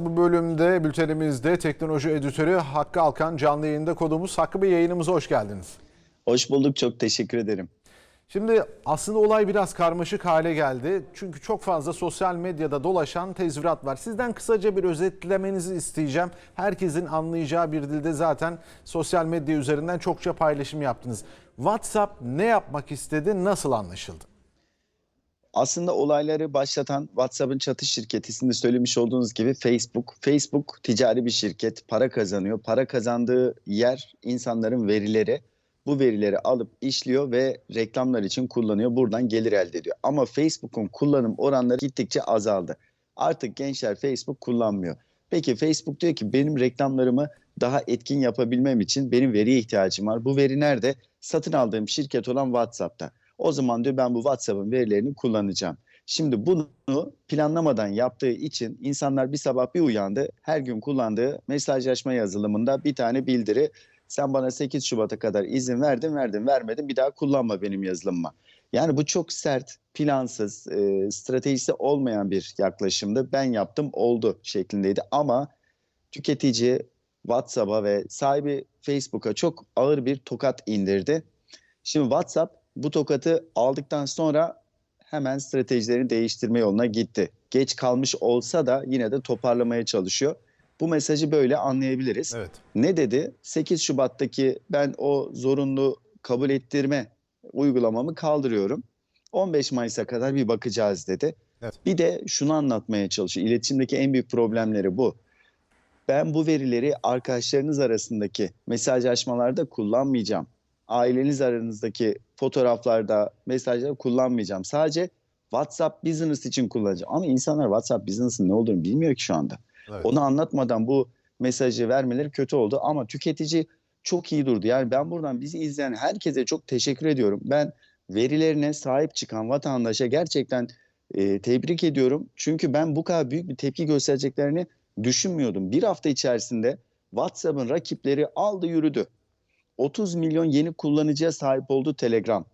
Bu bölümde bültenimizde teknoloji editörü Hakkı Alkan canlı yayında konuğumuz. Hakkı Bey yayınımıza hoş geldiniz. Hoş bulduk, çok teşekkür ederim. Şimdi aslında olay biraz karmaşık hale geldi. Çünkü çok fazla sosyal medyada dolaşan tezvirat var. Sizden kısaca bir özetlemenizi isteyeceğim. Herkesin anlayacağı bir dilde zaten sosyal medya üzerinden çokça paylaşım yaptınız. WhatsApp ne yapmak istedi, nasıl anlaşıldı? Aslında olayları başlatan WhatsApp'ın çatı şirketi, sizin de söylemiş olduğunuz gibi Facebook. Facebook ticari bir şirket, para kazanıyor. Para kazandığı yer insanların verileri. Bu verileri alıp işliyor ve reklamlar için kullanıyor. Buradan gelir elde ediyor. Ama Facebook'un kullanım oranları gittikçe azaldı. Artık gençler Facebook kullanmıyor. Peki Facebook diyor ki benim reklamlarımı daha etkin yapabilmem için benim veriye ihtiyacım var. Bu veri nerede? Satın aldığım şirket olan WhatsApp'ta. O zaman diyor ben bu WhatsApp'ın verilerini kullanacağım. Şimdi bunu planlamadan yaptığı için insanlar bir sabah bir uyandı. Her gün kullandığı mesajlaşma yazılımında bir tane bildiri. Sen bana 8 Şubat'a kadar izin verdin, verdin, vermedin. Bir daha kullanma benim yazılımıma. Yani bu çok sert, plansız, e, stratejisi olmayan bir yaklaşımdı. Ben yaptım, oldu şeklindeydi. Ama tüketici WhatsApp'a ve sahibi Facebook'a çok ağır bir tokat indirdi. Şimdi WhatsApp bu tokatı aldıktan sonra hemen stratejilerini değiştirme yoluna gitti. Geç kalmış olsa da yine de toparlamaya çalışıyor. Bu mesajı böyle anlayabiliriz. Evet. Ne dedi? 8 Şubat'taki ben o zorunlu kabul ettirme uygulamamı kaldırıyorum. 15 Mayıs'a kadar bir bakacağız dedi. Evet. Bir de şunu anlatmaya çalışıyor. İletişimdeki en büyük problemleri bu. Ben bu verileri arkadaşlarınız arasındaki mesajlaşmalarda kullanmayacağım. Aileniz aranızdaki fotoğraflarda, mesajlarda kullanmayacağım. Sadece WhatsApp Business için kullanacağım. Ama insanlar WhatsApp Business'ın ne olduğunu bilmiyor ki şu anda. Evet. Onu anlatmadan bu mesajı vermeleri kötü oldu ama tüketici çok iyi durdu. Yani ben buradan bizi izleyen herkese çok teşekkür ediyorum. Ben verilerine sahip çıkan vatandaşa gerçekten e, tebrik ediyorum. Çünkü ben bu kadar büyük bir tepki göstereceklerini düşünmüyordum. Bir hafta içerisinde WhatsApp'ın rakipleri aldı yürüdü. 30 milyon yeni kullanıcıya sahip oldu Telegram.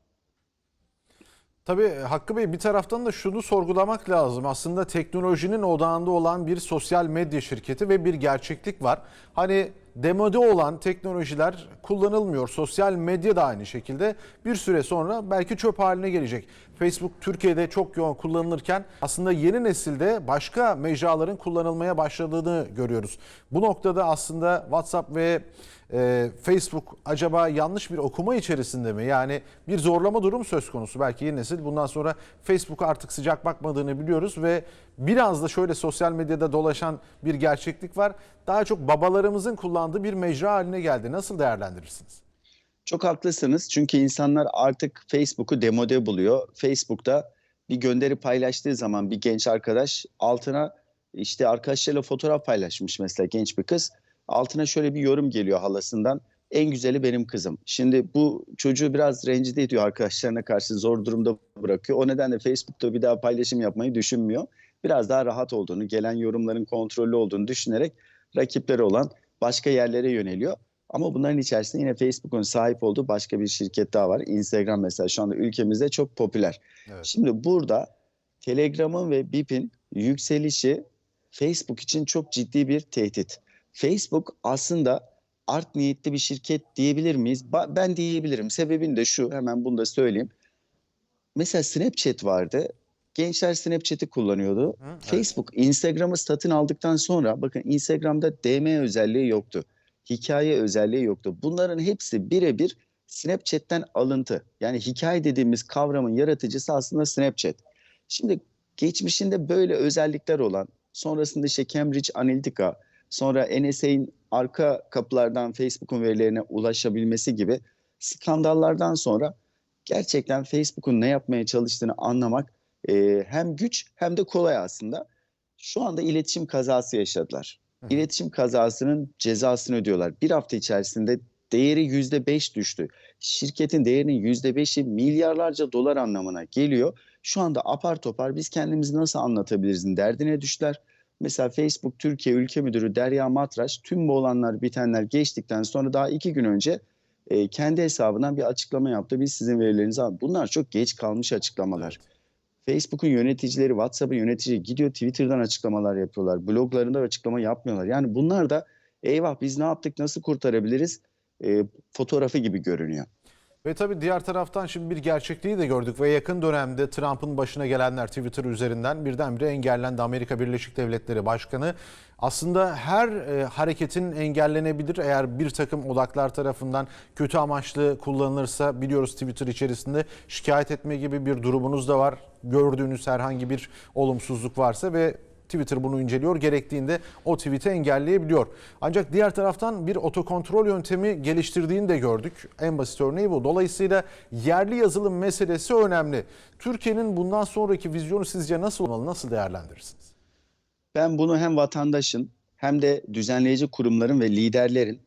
Tabii Hakkı Bey bir taraftan da şunu sorgulamak lazım. Aslında teknolojinin odağında olan bir sosyal medya şirketi ve bir gerçeklik var. Hani demode olan teknolojiler kullanılmıyor. Sosyal medya da aynı şekilde bir süre sonra belki çöp haline gelecek. Facebook Türkiye'de çok yoğun kullanılırken aslında yeni nesilde başka mecraların kullanılmaya başladığını görüyoruz. Bu noktada aslında WhatsApp ve e, Facebook acaba yanlış bir okuma içerisinde mi? Yani bir zorlama durum söz konusu. Belki yeni nesil bundan sonra Facebook'a artık sıcak bakmadığını biliyoruz ve biraz da şöyle sosyal medyada dolaşan bir gerçeklik var. Daha çok babalarımızın kullandığı bir mecra haline geldi. Nasıl değerlendirirsiniz? Çok haklısınız çünkü insanlar artık Facebook'u demode buluyor. Facebook'ta bir gönderi paylaştığı zaman bir genç arkadaş altına işte arkadaşlarıyla fotoğraf paylaşmış mesela genç bir kız. Altına şöyle bir yorum geliyor halasından. En güzeli benim kızım. Şimdi bu çocuğu biraz rencide ediyor arkadaşlarına karşı zor durumda bırakıyor. O nedenle Facebook'ta bir daha paylaşım yapmayı düşünmüyor. Biraz daha rahat olduğunu, gelen yorumların kontrollü olduğunu düşünerek rakipleri olan başka yerlere yöneliyor. Ama bunların içerisinde yine Facebook'un sahip olduğu başka bir şirket daha var. Instagram mesela şu anda ülkemizde çok popüler. Evet. Şimdi burada Telegram'ın ve Bip'in yükselişi Facebook için çok ciddi bir tehdit. Facebook aslında art niyetli bir şirket diyebilir miyiz? Ba- Ben diyebilirim. Sebebini de şu hemen bunu da söyleyeyim. Mesela Snapchat vardı. Gençler Snapchat'i kullanıyordu. evet. Facebook Instagram'ı satın aldıktan sonra bakın Instagram'da DM özelliği yoktu. Hikaye özelliği yoktu. Bunların hepsi birebir Snapchat'ten alıntı. Yani hikaye dediğimiz kavramın yaratıcısı aslında Snapchat. Şimdi geçmişinde böyle özellikler olan, sonrasında işte Cambridge Analytica, sonra NSA'in arka kapılardan Facebook'un verilerine ulaşabilmesi gibi skandallardan sonra gerçekten Facebook'un ne yapmaya çalıştığını anlamak e, hem güç hem de kolay aslında. Şu anda iletişim kazası yaşadılar. Hı. İletişim kazasının cezasını ödüyorlar. Bir hafta içerisinde değeri yüzde beş düştü. Şirketin değerinin yüzde beşi milyarlarca dolar anlamına geliyor. Şu anda apar topar biz kendimizi nasıl anlatabilirizin derdine düştüler. Mesela Facebook Türkiye Ülke Müdürü Derya Matraş tüm bu olanlar bitenler geçtikten sonra daha iki gün önce e, kendi hesabından bir açıklama yaptı. Biz sizin verilerinizi al. Bunlar çok geç kalmış açıklamalar. Facebook'un yöneticileri, WhatsApp'ın yöneticileri gidiyor Twitter'dan açıklamalar yapıyorlar. Bloglarında açıklama yapmıyorlar. Yani bunlar da eyvah biz ne yaptık, nasıl kurtarabiliriz e, fotoğrafı gibi görünüyor. Ve tabii diğer taraftan şimdi bir gerçekliği de gördük ve yakın dönemde Trump'ın başına gelenler Twitter üzerinden birdenbire engellendi. Amerika Birleşik Devletleri Başkanı aslında her e, hareketin engellenebilir eğer bir takım odaklar tarafından kötü amaçlı kullanılırsa biliyoruz Twitter içerisinde şikayet etme gibi bir durumunuz da var. Gördüğünüz herhangi bir olumsuzluk varsa ve Twitter bunu inceliyor. Gerektiğinde o tweet'i engelleyebiliyor. Ancak diğer taraftan bir otokontrol yöntemi geliştirdiğini de gördük. En basit örneği bu. Dolayısıyla yerli yazılım meselesi önemli. Türkiye'nin bundan sonraki vizyonu sizce nasıl olmalı? Nasıl değerlendirirsiniz? Ben bunu hem vatandaşın hem de düzenleyici kurumların ve liderlerin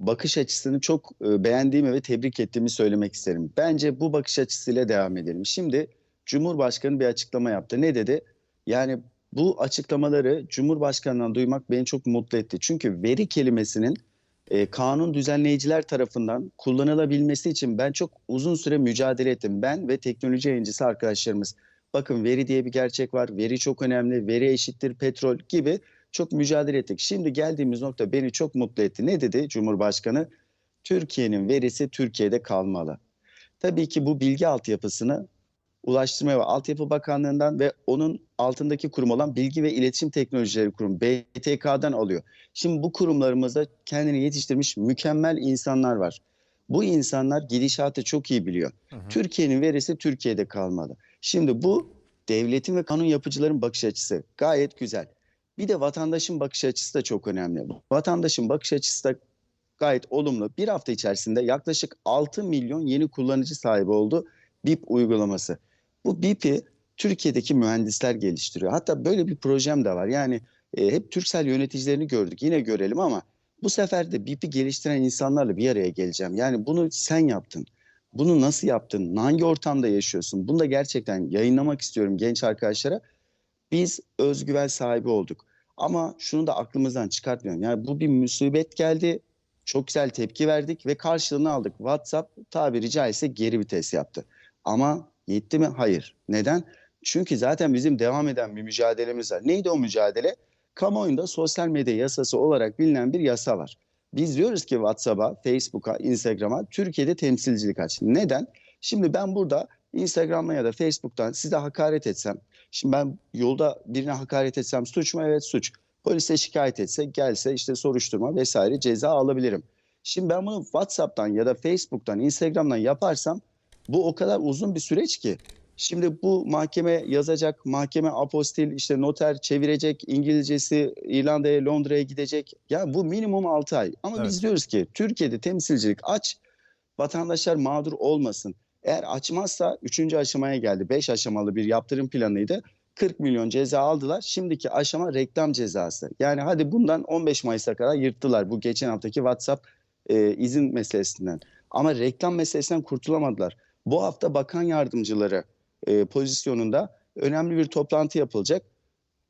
bakış açısını çok e, beğendiğimi ve tebrik ettiğimi söylemek isterim. Bence bu bakış açısıyla devam edelim. Şimdi Cumhurbaşkanı bir açıklama yaptı. Ne dedi? Yani bu açıklamaları Cumhurbaşkanı'ndan duymak beni çok mutlu etti. Çünkü veri kelimesinin e, kanun düzenleyiciler tarafından kullanılabilmesi için ben çok uzun süre mücadele ettim. Ben ve teknoloji yayıncısı arkadaşlarımız. Bakın veri diye bir gerçek var. Veri çok önemli. Veri eşittir petrol gibi çok mücadele ettik. Şimdi geldiğimiz nokta beni çok mutlu etti. Ne dedi Cumhurbaşkanı? Türkiye'nin verisi Türkiye'de kalmalı. Tabii ki bu bilgi altyapısını Ulaştırma ve Altyapı Bakanlığı'ndan ve onun altındaki kurum olan Bilgi ve İletişim Teknolojileri Kurumu BTK'dan alıyor. Şimdi bu kurumlarımızda kendini yetiştirmiş mükemmel insanlar var. Bu insanlar gidişatı çok iyi biliyor. Türkiye'nin verisi Türkiye'de kalmalı. Şimdi bu devletin ve kanun yapıcıların bakış açısı gayet güzel. Bir de vatandaşın bakış açısı da çok önemli. Vatandaşın bakış açısı da gayet olumlu. Bir hafta içerisinde yaklaşık 6 milyon yeni kullanıcı sahibi oldu BIP uygulaması. Bu BIP'i Türkiye'deki mühendisler geliştiriyor. Hatta böyle bir projem de var. Yani e, hep Türksel yöneticilerini gördük. Yine görelim ama bu sefer de BIP'i geliştiren insanlarla bir araya geleceğim. Yani bunu sen yaptın. Bunu nasıl yaptın? Hangi ortamda yaşıyorsun? Bunu da gerçekten yayınlamak istiyorum genç arkadaşlara. Biz özgüven sahibi olduk. Ama şunu da aklımızdan çıkartmayalım. Yani bu bir musibet geldi. Çok güzel tepki verdik ve karşılığını aldık. WhatsApp tabiri caizse geri vites yaptı. Ama yetti mi? Hayır. Neden? Çünkü zaten bizim devam eden bir mücadelemiz var. Neydi o mücadele? Kamuoyunda sosyal medya yasası olarak bilinen bir yasa var. Biz diyoruz ki WhatsApp'a, Facebook'a, Instagram'a Türkiye'de temsilcilik aç. Neden? Şimdi ben burada Instagram'dan ya da Facebook'tan size hakaret etsem, şimdi ben yolda birine hakaret etsem suç mu? Evet suç. Polise şikayet etse, gelse işte soruşturma vesaire ceza alabilirim. Şimdi ben bunu WhatsApp'tan ya da Facebook'tan, Instagram'dan yaparsam bu o kadar uzun bir süreç ki. Şimdi bu mahkeme yazacak, mahkeme apostil, işte noter çevirecek, İngilizcesi İrlanda'ya, Londra'ya gidecek. Ya bu minimum 6 ay. Ama Evet. biz diyoruz ki Türkiye'de temsilcilik aç, vatandaşlar mağdur olmasın. Eğer açmazsa 3. aşamaya geldi. 5 aşamalı bir yaptırım planıydı. 40 milyon ceza aldılar. Şimdiki aşama reklam cezası. Yani hadi bundan 15 Mayıs'a kadar yırttılar bu geçen haftaki WhatsApp e, izin meselesinden. Ama reklam meselesinden kurtulamadılar. Bu hafta bakan yardımcıları e, pozisyonunda önemli bir toplantı yapılacak.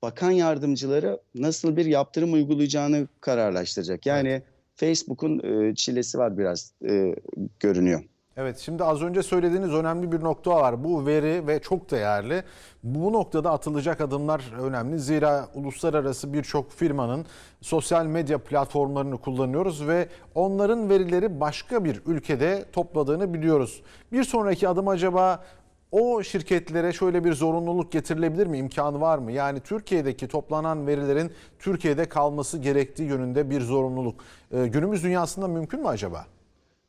Bakan yardımcıları nasıl bir yaptırım uygulayacağını kararlaştıracak. Yani Facebook'un e, çilesi var biraz e, görünüyor. Evet şimdi az önce söylediğiniz önemli bir nokta var. Bu veri ve çok değerli. Bu noktada atılacak adımlar önemli. Zira uluslararası birçok firmanın sosyal medya platformlarını kullanıyoruz ve onların verileri başka bir ülkede topladığını biliyoruz. Bir sonraki adım acaba o şirketlere şöyle bir zorunluluk getirilebilir mi? İmkanı var mı? Yani Türkiye'deki toplanan verilerin Türkiye'de kalması gerektiği yönünde bir zorunluluk. Ee, günümüz dünyasında mümkün mü acaba?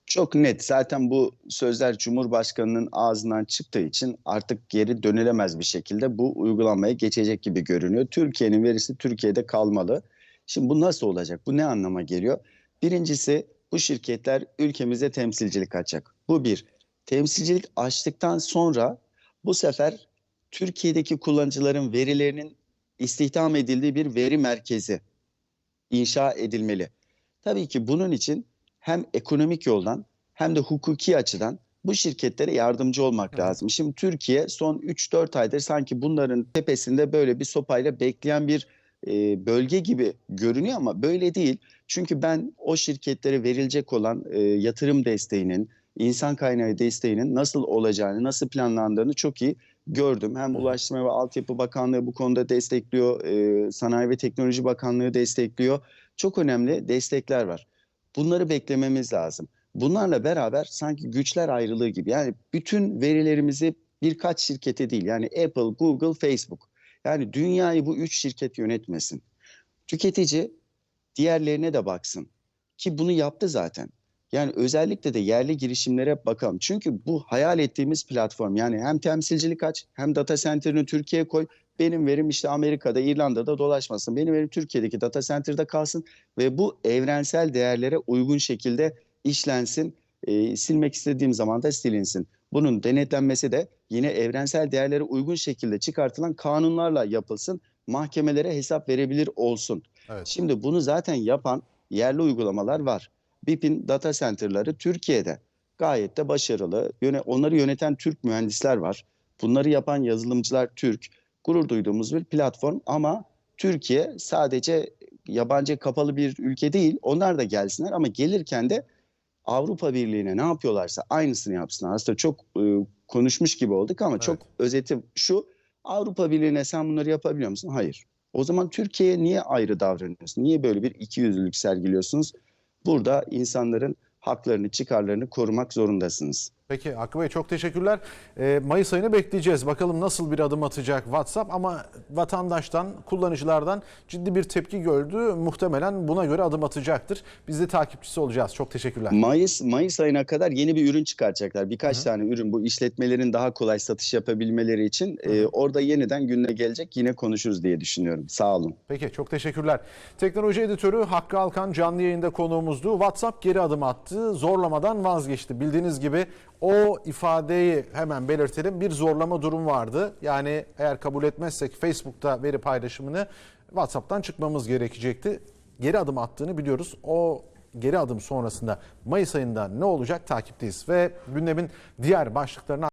Çok net. Zaten bu sözler Cumhurbaşkanı'nın ağzından çıktığı için artık geri dönülemez bir şekilde bu uygulamaya geçecek gibi görünüyor. Türkiye'nin verisi Türkiye'de kalmalı. Şimdi bu nasıl olacak? Bu ne anlama geliyor? Birincisi bu şirketler ülkemize temsilcilik açacak. Bu bir. Temsilcilik açtıktan sonra bu sefer Türkiye'deki kullanıcıların verilerinin istihdam edildiği bir veri merkezi inşa edilmeli. Tabii ki bunun için hem ekonomik yoldan hem de hukuki açıdan bu şirketlere yardımcı olmak Evet. lazım. Şimdi Türkiye son 3-4 aydır sanki bunların tepesinde böyle bir sopayla bekleyen bir e, bölge gibi görünüyor ama böyle değil. Çünkü ben o şirketlere verilecek olan e, yatırım desteğinin, insan kaynağı desteğinin nasıl olacağını, nasıl planlandığını çok iyi gördüm. Hem Ulaştırma ve Altyapı Bakanlığı bu konuda destekliyor, e, Sanayi ve Teknoloji Bakanlığı destekliyor. Çok önemli destekler var. Bunları beklememiz lazım. Bunlarla beraber sanki güçler ayrılığı gibi. Yani bütün verilerimizi birkaç şirkete değil yani Apple, Google, Facebook. Yani dünyayı bu üç şirket yönetmesin. Tüketici diğerlerine de baksın. Ki bunu yaptı zaten. Yani özellikle de yerli girişimlere bakalım. Çünkü bu hayal ettiğimiz platform yani hem temsilcilik aç hem data center'ını Türkiye'ye koy. Benim verim işte Amerika'da, İrlanda'da dolaşmasın. Benim verim Türkiye'deki data center'da kalsın ve bu evrensel değerlere uygun şekilde işlensin. E, silmek istediğim zaman da silinsin. Bunun denetlenmesi de yine evrensel değerlere uygun şekilde çıkartılan kanunlarla yapılsın. Mahkemelere hesap verebilir olsun. Evet. Şimdi bunu zaten yapan yerli uygulamalar var. BIP'in data center'ları Türkiye'de gayet de başarılı. Yöne, onları yöneten Türk mühendisler var. Bunları yapan yazılımcılar Türk. Gurur duyduğumuz bir platform ama Türkiye sadece yabancı kapalı bir ülke değil. Onlar da gelsinler ama gelirken de Avrupa Birliği'ne ne yapıyorlarsa aynısını yapsınlar. Aslında çok e, konuşmuş gibi olduk ama Evet. çok özeti şu. Avrupa Birliği'ne sen bunları yapabiliyor musun? Hayır. O zaman Türkiye'ye niye ayrı davranıyorsun? Niye böyle bir ikiyüzlülük sergiliyorsunuz? Burada insanların haklarını, çıkarlarını korumak zorundasınız. Peki Hakkı Bey çok teşekkürler. Ee, Mayıs ayını bekleyeceğiz. Bakalım nasıl bir adım atacak WhatsApp ama vatandaştan, kullanıcılardan ciddi bir tepki gördü. Muhtemelen buna göre adım atacaktır. Biz de takipçisi olacağız. Çok teşekkürler. Mayıs Mayıs ayına kadar yeni bir ürün çıkaracaklar. Birkaç tane ürün bu işletmelerin daha kolay satış yapabilmeleri için e, orada yeniden gündeme gelecek. Yine konuşuruz diye düşünüyorum. Sağ olun. Peki çok teşekkürler. Teknoloji editörü Hakkı Alkan canlı yayında konuğumuzdu. WhatsApp geri adım attı. Zorlamadan vazgeçti. Bildiğiniz gibi o ifadeyi hemen belirtelim. Bir zorlama durum vardı. Yani eğer kabul etmezsek Facebook'ta veri paylaşımını WhatsApp'tan çıkmamız gerekecekti. Geri adım attığını biliyoruz. O geri adım sonrasında Mayıs ayında ne olacak takipteyiz ve gündemin diğer başlıklarına